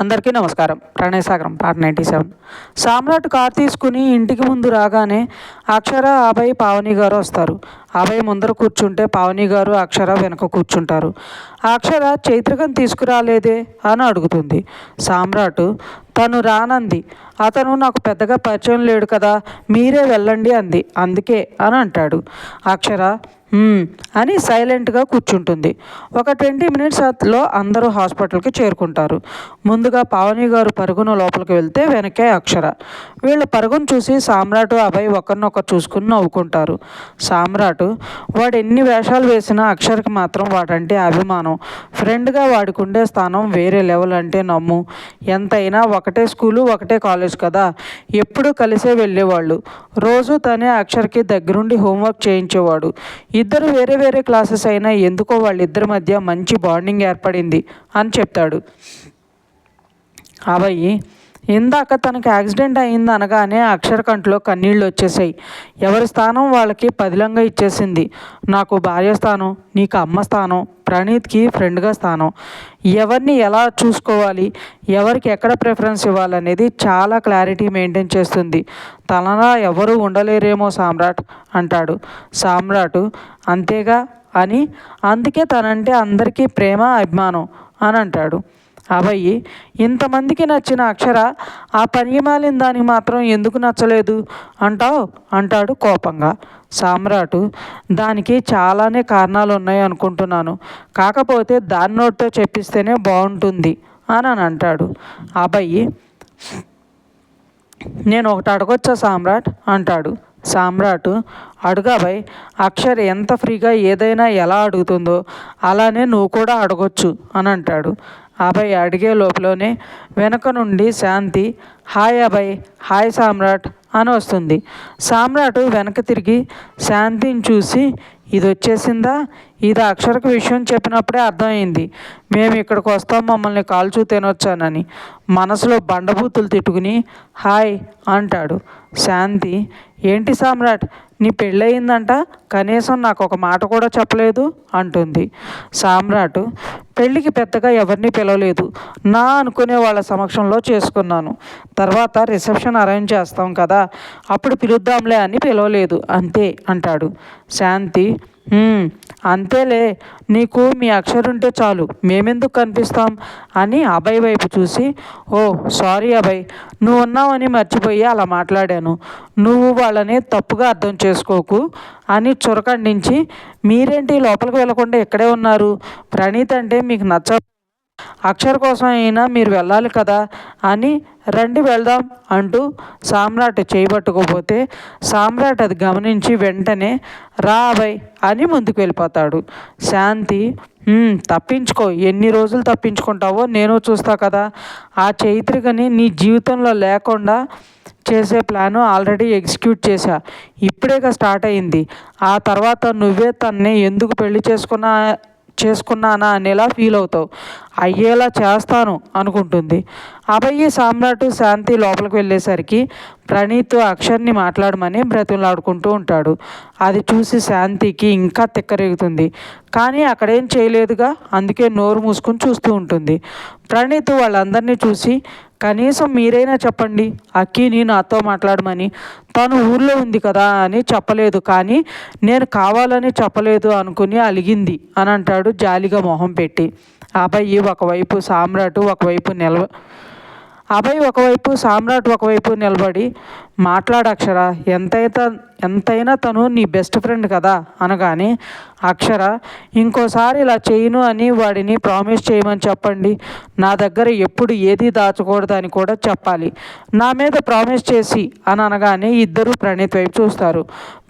అందరికీ నమస్కారం. Pranayasagaram part ninety seven. Samrat car తీసుకుని ఇంటికి ముందు రాగానే అక్షర అభయ్ పావని గారు వస్తారు. అభయ్ ముందర కూర్చుంటే పావని గారు అక్షర వెనక కూర్చుంటారు. అక్షర చైత్రకం తీసుకురాలేదే అని అడుగుతుంది. సామ్రాట్ తను రానంది. అతను నాకు పెద్దగా పరిచయం లేడు కదా మీరే వెళ్ళండి అంది. అందుకే అని అంటాడు. అక్షర అని సైలెంట్గా కూర్చుంటుంది. ఒక ట్వంటీ మినిట్స్లో అందరూ హాస్పిటల్కి చేరుకుంటారు. ముందుగా పావని గారు పరుగున లోపలికి వెళ్తే వెనకే అక్షర. వీళ్ళ పరుగును చూసి సామ్రాట్ అభయ్ ఒకరినొకరు చూసుకుని నవ్వుకుంటారు. సామ్రాట్ వాడు ఎన్ని వేషాలు వేసినా అక్షర్కి మాత్రం వాడంటే అభిమానం. ఫ్రెండ్గా వాడికి ఉండే స్థానం వేరే లెవెల్ అంటే నమ్ము. ఎంతైనా ఒకటే స్కూలు ఒకటే కాలేజ్ కదా. ఎప్పుడూ కలిసే వెళ్ళేవాళ్ళు. రోజు తనే అక్షర్కి దగ్గరుండి హోంవర్క్ చేయించేవాడు. ఇద్దరు వేరే వేరే క్లాసెస్ అయినా ఎందుకో వాళ్ళిద్దరి మధ్య మంచి బాండింగ్ ఏర్పడింది అని చెప్తాడు. అభయ్ ఇందాక తనకి యాక్సిడెంట్ అయింది అనగానే అక్షర కంట్లో కన్నీళ్ళు వచ్చేసాయి. ఎవరి స్థానం వాళ్ళకి పదిలంగా ఇచ్చేసింది. నాకు భార్య స్థానం నీకు అమ్మ స్థానం ప్రణీత్కి ఫ్రెండ్గా స్థానం. ఎవరిని ఎలా చూసుకోవాలి ఎవరికి ఎక్కడ ప్రిఫరెన్స్ ఇవ్వాలనేది చాలా క్లారిటీ మెయింటైన్ చేస్తుంది. తనలా ఎవరు ఉండలేరేమో సామ్రాట్ అంటాడు. సామ్రాట్ అంతేగా అని అందుకే తనంటే అందరికీ ప్రేమ అభిమానం అని అంటాడు. అభయ్ ఇంతమందికి నచ్చిన అక్షర ఆ పనిమాలిన దానికి మాత్రం ఎందుకు నచ్చలేదు? అంటావు అంటాడు కోపంగా. సామ్రాటు దానికి చాలానే కారణాలు ఉన్నాయి అనుకుంటున్నాను. కాకపోతే దాని నోటితో చెప్పిస్తేనే బాగుంటుంది అని అని అంటాడు. అబ్బాయి నేను ఒకటి అడగొచ్చా సామ్రాట్? అంటాడు. సామ్రాట్ అడుగాబాయ్ అక్షర్ ఎంత ఫ్రీగా ఏదైనా ఎలా అడుగుతుందో అలానే నువ్వు కూడా అడగొచ్చు అని అంటాడు. అభయ్ అడిగే లోపలనే వెనక నుండి శాంతి హాయ్ అభయ్ హాయ్ సామ్రాట్ అని వస్తుంది. సామ్రాట్ వెనక తిరిగి శాంతిని చూసి ఇది వచ్చేసిందా? ఇది అక్షరకు విషయం చెప్పినప్పుడే అర్థమైంది. మేము ఇక్కడికి వస్తాం మమ్మల్ని కాల్చూ తినొచ్చానని. మనసులో బండబూతులు తిట్టుకుని హాయ్ అంటాడు. శాంతి ఏంటి సామ్రాట్ నీ పెళ్ళయిందంట? కనీసం నాకు ఒక మాట కూడా చెప్పలేదు? అంటుంది. సామ్రాట్ పెళ్ళికి పెద్దగా ఎవరిని పిలవలేదు. నా అనుకునే వాళ్ళ సమక్షంలో చేసుకున్నాను. తర్వాత రిసెప్షన్ అరేంజ్ చేస్తాం కదా అప్పుడు పిలుద్దాంలే అని పిలవలేదు. అంతే అంటాడు శాంతి. అంతేలే నీకు మీ అక్షరుంటే చాలు మేమెందుకు కనిపిస్తాం? అని అభయ్ వైపు చూసి ఓ సారీ అభయ్ నువ్వు ఉన్నావని మర్చిపోయి అలా మాట్లాడాను. నువ్వు వాళ్ళని తప్పుగా అర్థం చేసుకోకు అని చురకండించి మీరేంటి లోపలికి వెళ్ళకుండా ఇక్కడే ఉన్నారు? ప్రణీత్ అంటే మీకు నచ్చ అక్షర్ కోసం అయినా మీరు వెళ్ళాలి కదా అని రండి వెళ్దాం అంటూ సామ్రాట్ చేయబట్టుకోపోతే సామ్రాట్ అది గమనించి వెంటనే రా అని ముందుకు వెళ్ళిపోతాడు. శాంతి తప్పించుకో. ఎన్ని రోజులు తప్పించుకుంటావో నేను చూస్తా కదా. ఆ చైత్రికని నీ జీవితంలో లేకుండా చేసే ప్లాను ఆల్రెడీ ఎగ్జిక్యూట్ చేశా. ఇప్పుడేగా స్టార్ట్ అయింది. ఆ తర్వాత నువ్వే తన్నే ఎందుకు పెళ్ళి చేసుకున్నా చేసుకున్నానా అనేలా ఫీల్ అవుతావు. అయ్యేలా చేస్తాను అనుకుంటుంది. అభయ్య సామ్రాట్ శాంతి లోపలికి వెళ్ళేసరికి ప్రణీత్ అక్షర్ని మాట్లాడమని బ్రతులాడుకుంటూ ఉంటాడు. అది చూసి శాంతికి ఇంకా తిక్కరేగుతుంది. కానీ అక్కడేం చేయలేదుగా అందుకే నోరు మూసుకుని చూస్తూ ఉంటుంది. ప్రణీత్ వాళ్ళందరినీ చూసి కనీసం మీరైనా చెప్పండి అక్కిని నాతో మాట్లాడమని. తను ఊర్లో ఉంది కదా అని చెప్పలేదు కానీ నేను కావాలని చెప్పలేదు అనుకుని అలిగింది అని అంటాడు జాలిగా మొహం పెట్టి. అబ్బాయి ఒకవైపు సామ్రాట్ ఒకవైపు నిలవ అభయ్ ఒకవైపు సామ్రాట్ ఒకవైపు నిలబడి మాట్లాడక్షర ఎంతైతే ఎంతైనా తను నీ బెస్ట్ ఫ్రెండ్ కదా అనగానే అక్షర ఇంకోసారి ఇలా చేయను అని వాడిని ప్రామిస్ చేయమని చెప్పండి. నా దగ్గర ఎప్పుడు ఏది దాచకూడదు అని కూడా చెప్పాలి. నా మీద ప్రామిస్ చేసి అని అనగానే ఇద్దరు ప్రణీత్ వైపు చూస్తారు.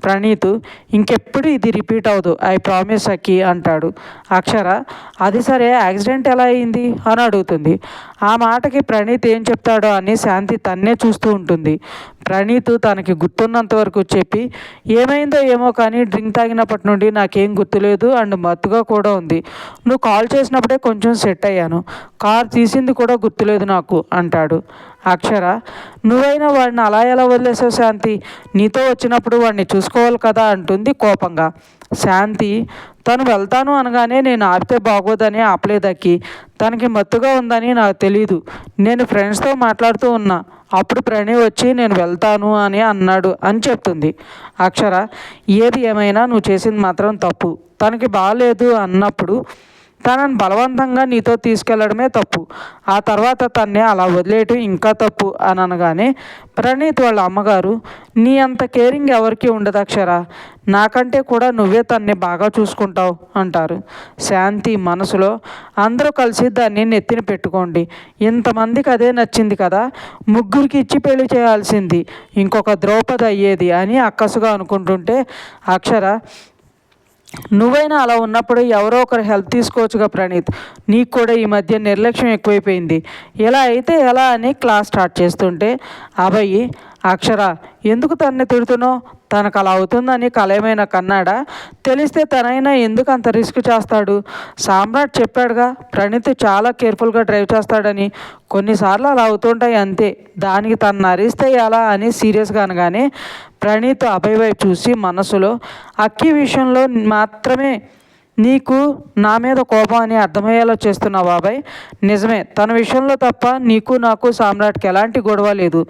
ప్రణీత్ ఇంకెప్పుడు ఇది రిపీట్ అవ్వదు ఐ ప్రామిస్ అక్కి అంటాడు. అక్షర అది సరే యాక్సిడెంట్ ఎలా అయింది? అని అడుగుతుంది. ఆ మాటకి ప్రణీత్ ఏం చెప్తాడో అని శాంతి తన్నే చూస్తూ ఉంటుంది. ప్ర ప్రణీత్ తనకి గుర్తున్నంత వరకు చెప్పి ఏమైందో ఏమో కానీ డ్రింక్ తాగినప్పటి నుండి నాకేం గుర్తులేదు అండ్ మత్తుగా కూడా ఉంది. నువ్వు కాల్ చేసినప్పుడే కొంచెం సెట్ అయ్యాను. కార్ తీసింది కూడా గుర్తులేదు నాకు అంటాడు. అక్షర నువ్వైనా వాడిని అలా ఎలా వదిలేసావు శాంతి? నీతో వచ్చినప్పుడు వాడిని చూసుకోవాలి కదా అంటుంది కోపంగా. శాంతి తను వెళ్తాను అనగానే నేను ఆపితే బాగోదని ఆపలేదక్కి తనకి మత్తుగా ఉందని నాకు తెలీదు. నేను ఫ్రెండ్స్తో మాట్లాడుతూ ఉన్నా. అప్పుడు ప్రణయ్ వచ్చి నేను వెళ్తాను అని అన్నాడు అని చెప్తుంది. అక్షర ఏది ఏమైనా నువ్వు చేసింది మాత్రం తప్పు. తనకి బాగాలేదు అన్నప్పుడు తనను బలవంతంగా నీతో తీసుకెళ్ళడమే తప్పు. ఆ తర్వాత తన్నే అలా వదిలేయటం ఇంకా తప్పు అని అనగానే ప్రణీత్ వాళ్ళ అమ్మగారు నీ అంత కేరింగ్ ఎవరికి ఉండదు అక్షర. నాకంటే కూడా నువ్వే తన్ని బాగా చూసుకుంటావు అంటారు. శాంతి మనసులో అందరూ కలిసి దాన్ని నెత్తిన పెట్టుకోండి. ఇంతమందికి అదే నచ్చింది కదా. ముగ్గురికి ఇచ్చి పెళ్ళి చేయాల్సింది. ఇంకొక ద్రౌపది అయ్యేది అని అక్కసుగా అనుకుంటుంటే అక్షర నువ్వైనా అలా ఉన్నప్పుడు ఎవరో ఒకరు హెల్ప్ తీసుకోవచ్చుగా ప్రణీత్. నీకు కూడా ఈ మధ్య నిర్లక్ష్యం ఎక్కువైపోయింది. ఎలా అయితే ఎలా అని క్లాస్ స్టార్ట్ చేస్తుంటే అభయ్ అక్షర ఎందుకు తనని తిడుతున్నావు? తనకు అలా అవుతుందని కలయమైన కన్నాడ? తెలిస్తే తనైనా ఎందుకు అంత రిస్క్ చేస్తాడు? సామ్రాట్ చెప్పాడుగా ప్రణీత్ చాలా కేర్ఫుల్గా డ్రైవ్ చేస్తాడని. కొన్నిసార్లు అలా అవుతుంటాయి అంతే. దానికి తను నరిస్తే ఎలా అని సీరియస్గా అనగానే ప్రణీత్ అభయ్ వైపు చూసి మనసులో అక్కి విషయంలో మాత్రమే నీకు నా మీద కోపం అని అర్థమయ్యేలా చేస్తున్నావు బాబాయ్. నిజమే తన విషయంలో తప్ప నీకు నాకు సామ్రాట్కి ఎలాంటి గొడవ లేదు.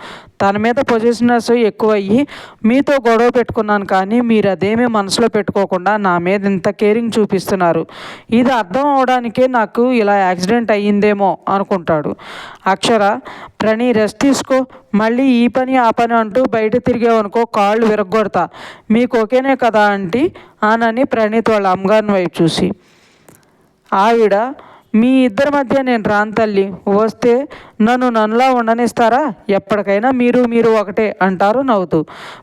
తన మీద పొజిషనర్స్ ఎక్కువయ్యి మీతో గొడవ పెట్టుకున్నాను కానీ మీరు అదేమీ మనసులో పెట్టుకోకుండా నా మీద ఇంత కేరింగ్ చూపిస్తున్నారు. ఇది అర్థం అవడానికే నాకు ఇలా యాక్సిడెంట్ అయ్యిందేమో అనుకుంటాడు. అక్షర ప్రణి రెస్ట్ తీసుకో. మళ్ళీ ఈ పని ఆ పని అంటూ బయట తిరిగావనుకో కాళ్ళు విరగొడతా మీకు ఓకేనే కదా ఆంటీ? ఆనని ప్రణీత్ వాళ్ళ అమ్మగారిని వైపు చూసి. ఆవిడ మీ ఇద్దరి మధ్య నేను రాను తల్లి వస్తే నన్ను నన్నులా ఉండనిస్తారా? ఎప్పటికైనా మీరు మీరు ఒకటే అంటారు నవ్వుతూ.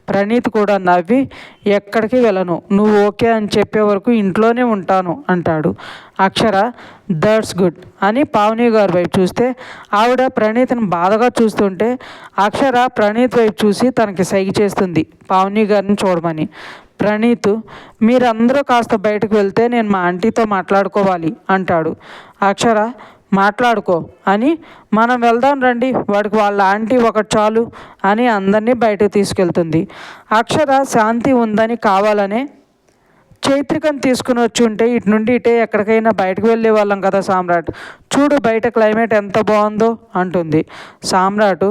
ప్రణీత్ కూడా నవ్వి ఎక్కడికి వెళ్ళను నువ్వు ఓకే అని చెప్పే వరకు ఇంట్లోనే ఉంటాను అంటాడు. అక్షర దట్స్ గుడ్ అని పావని గారి వైపు చూస్తే ఆవిడ ప్రణీత్ని బాధగా చూస్తుంటే అక్షర ప్రణీత్ వైపు చూసి తనకి సైగ చేస్తుంది. పావని గారిని చూడమని ప్రణీత్ మీరందరూ కాస్త బయటకు వెళ్తే నేను మా ఆంటీతో మాట్లాడుకోవాలి అంటాడు. అక్షర మాట్లాడుకో అని మనం వెళ్దాం రండి వాడికి వాళ్ళ ఆంటీ ఒకటి చాలు అని అందరినీ బయటకు తీసుకెళ్తుంది. అక్షర శాంతి ఉందని కావాలనే చైత్రికను తీసుకుని వచ్చి ఉంటే ఇటు నుండి ఇటే ఎక్కడికైనా బయటకు వెళ్ళే వాళ్ళం కదా సామ్రాట్. చూడు బయట క్లైమేట్ ఎంత బాగుందో అంటుంది. సామ్రాట్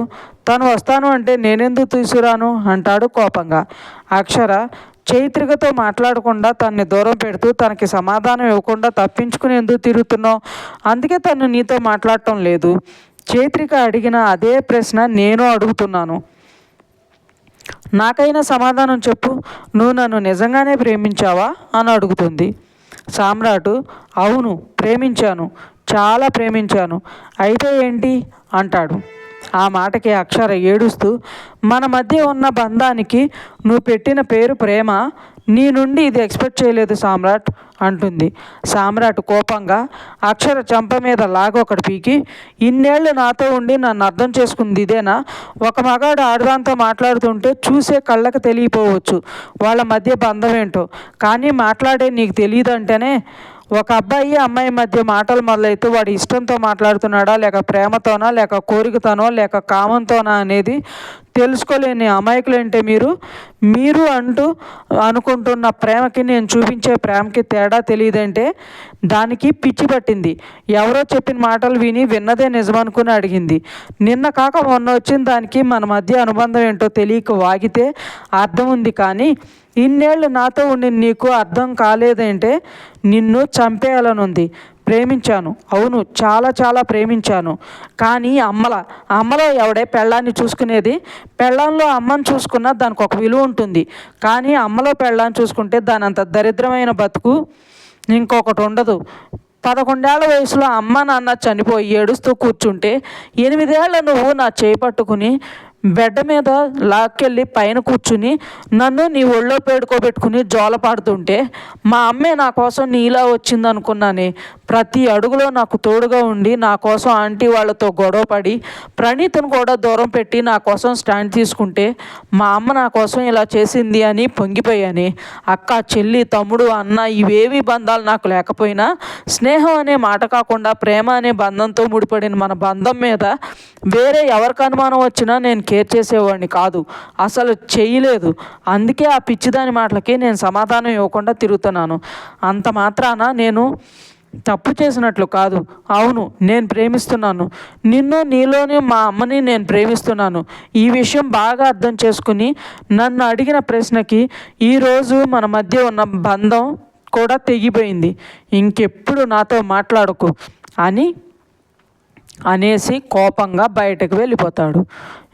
తను వస్తాను అంటే నేనెందుకు తీసుకురాను? అంటాడు కోపంగా. అక్షర చైత్రికతో మాట్లాడకుండా తనని దూరం పెడుతూ తనకి సమాధానం ఇవ్వకుండా తప్పించుకుని ఎందుకు తిరుగుతున్నావు? అందుకే తను నీతో మాట్లాడటం లేదు. చైత్రిక అడిగిన అదే ప్రశ్న నేను అడుగుతున్నాను. నాకైనా సమాధానం చెప్పు. నువ్వు నన్ను నిజంగానే ప్రేమించావా? అని అడుగుతుంది. సామ్రాటు అవును ప్రేమించాను. చాలా ప్రేమించాను. అయితే ఏంటి? అంటాడు. ఆ మాటకి అక్షర ఏడుస్తూ మన మధ్య ఉన్న బంధానికి నువ్వు పెట్టిన పేరు ప్రేమ నీ నుండి ఇది ఎక్స్పెక్ట్ చేయలేదు సామ్రాట్ అంటుంది. సామ్రాట్ కోపంగా అక్షర చంప మీద లాగొకటి పీకి ఇన్నేళ్ళు నాతో ఉండి నన్ను అర్థం చేసుకుంది ఇదేనా? ఒక మగాడు ఆడదాంతో మాట్లాడుతుంటే చూసే కళ్ళకు తెలియపోవచ్చు. వాళ్ళ మధ్య బంధం ఏంటో. కానీ మాట్లాడే నీకు తెలియదు అంటేనే ఒక అబ్బాయి అమ్మాయి మధ్య మాటలు మొదలైతే వాడి ఇష్టంతో మాట్లాడుతున్నాడా లేక ప్రేమతోనా లేక కోరికతోనో లేక కామంతోనా అనేది తెలుసుకోలేని అమాయకులు అంటే మీరు? మీరు అంటూ అనుకుంటున్న ప్రేమకి నేను చూపించే ప్రేమకి తేడా తెలియదంటే దానికి పిచ్చి పట్టింది. ఎవరో చెప్పిన మాటలు విని విన్నదే నిజమనుకుని అడిగింది. నిన్న కాక మొన్న వచ్చిన దానికి మన మధ్య అనుబంధం ఏంటో తెలియక వాగితే అర్థం ఉంది కానీ ఇన్నేళ్ళు నాతో ఉండి నీకు అర్థం కాలేదంటే నిన్ను చంపేయాలనుంది. ప్రేమించాను. అవును చాలా చాలా ప్రేమించాను. కానీ అమ్మల అమ్మలో ఎవడే పెళ్ళాన్ని చూసుకునేది? పెళ్ళంలో అమ్మని చూసుకున్న దానికి ఒక విలువ ఉంటుంది. కానీ అమ్మలో పెళ్ళాన్ని చూసుకుంటే దాని అంత దరిద్రమైన బతుకు ఇంకొకటి ఉండదు. పదకొండేళ్ళ వయసులో అమ్మ నాన్న చనిపోయి ఏడుస్తూ కూర్చుంటే ఎనిమిదేళ్ళ నువ్వు నా చేపట్టుకుని బెడ్ మీద లాక్కెళ్ళి పైన కూర్చుని నన్ను నీ ఒళ్ళో పేడుకోబెట్టుకుని జోలపాడుతుంటే మా అమ్మే నా కోసం నీలా వచ్చింది అనుకున్నానే. ప్రతి అడుగులో నాకు తోడుగా ఉండి నా కోసం ఆంటీ వాళ్ళతో గొడవపడి ప్రణీత్ను కూడా దూరం పెట్టి నా కోసం స్టాండ్ తీసుకుంటే మా అమ్మ నా కోసం ఇలా చేసింది అని పొంగిపోయాను. అక్క చెల్లి తమ్ముడు అన్న ఇవేవి బంధాలు నాకు లేకపోయినా స్నేహం అనే మాట కాకుండా ప్రేమ అనే బంధంతో ముడిపడిన మన బంధం మీద వేరే ఎవరికి అనుమానం వచ్చినా నేను కేర్ చేసేవాడిని కాదు. అసలు చేయలేదు. అందుకే ఆ పిచ్చిదాని మాటలకి నేను సమాధానం ఇవ్వకుండా తిరుగుతున్నాను. అంత మాత్రాన నేను తప్పు చేసినట్లు కాదు. అవును నేను ప్రేమిస్తున్నాను. నిన్ను నీలోని మా అమ్మని నేను ప్రేమిస్తున్నాను. ఈ విషయం బాగా అర్థం చేసుకుని నన్ను అడిగిన ప్రశ్నకి ఈరోజు మన మధ్య ఉన్న బంధం కూడా తెగిపోయింది. ఇంకెప్పుడు నాతో మాట్లాడకు అని అనేసి కోపంగా బయటకు వెళ్ళిపోతాడు.